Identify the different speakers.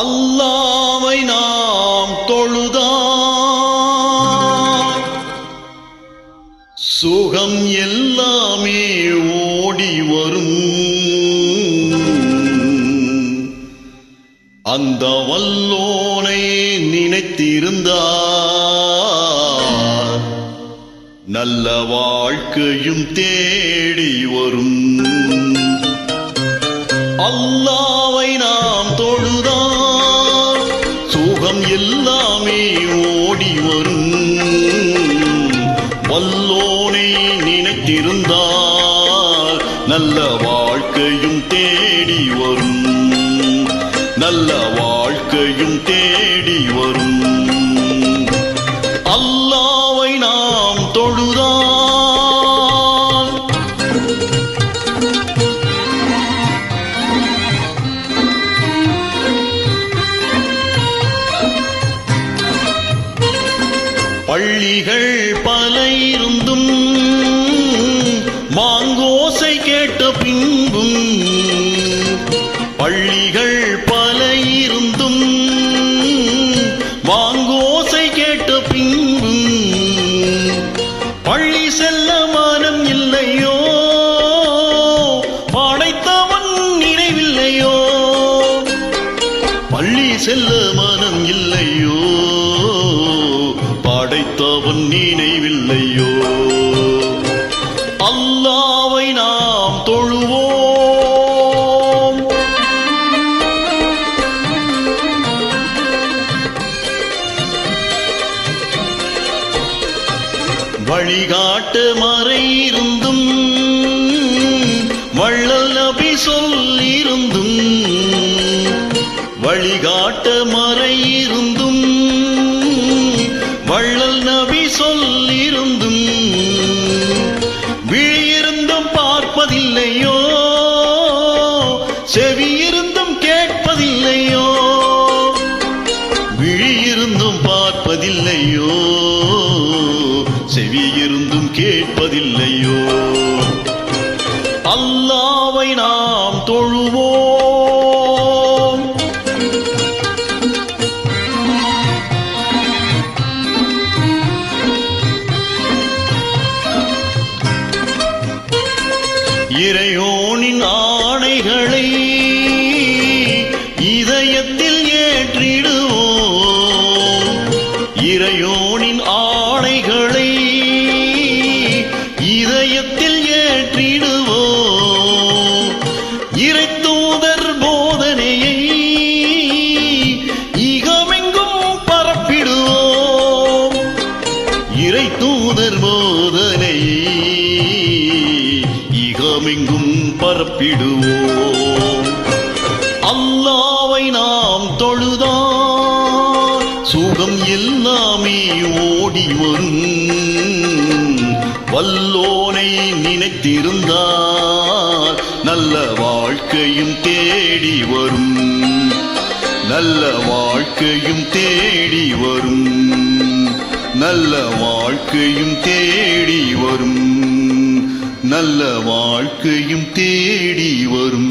Speaker 1: அல்லாவை நாம் தொழுதான் சுகம் எல்லாமே ஓடி வரும். அந்த வல்லோனை நினைத்திருந்தார். நல்ல வாழ்க்கையும் தேடி வரும். அல்லாவை சுகம் எல்லாமே ஓடி வரும். வல்லோனை நினைத்திருந்தால் நல்ல வாழ்க்கையும் தேடி வரும். நல்ல வாழ்க்கையும் தேடி வரும். அல்லாவை பள்ளிகள் பல இருந்தும் மாங்கோசை கேட்ட பின்பும் பள்ளிகள் பல இருந்தும் மாங்கோசை கேட்ட பின்பும் பள்ளி செல்ல மானம் இல்லையோ? படைத்தவன் நினைவில்லையோ? பள்ளி செல்ல வழிகாட்டு மறையிருந்தும் வள்ளல் நபி சொல்லிருந்தும் வழிகாட்டு மறையிருந்தும் வள்ளல் நபி சொல்லிருந்தும் விழியிருந்தும் பார்ப்பதில்லையோ செவியிருந்தும் கேட்பதில்லையோ விழியிருந்தும் பார்ப்பதில்லையோ. செவியிருந்தும் கேட்பதில்லையோ? அல்லாவை நாம் தொழுவோம். இறையோனின் ஆணைகளை இதயத்தில் ஏற்றிடுவோம். இறையோனின் இறை தூதர் போதனையை இகமெங்கும் பரப்பிடுவோம். அல்லாவை நாம் தொழுதால் சுகம் எல்லாமே ஓடி வரும். வல்லோனை நினைத்திருந்தால் நல்ல வாழ்க்கையும் தேடி வரும். நல்ல வாழ்க்கையும் தேடி வரும். நல்ல வாழ்க்கையும் தேடி வரும். நல்ல வாழ்க்கையும் தேடி வரும்.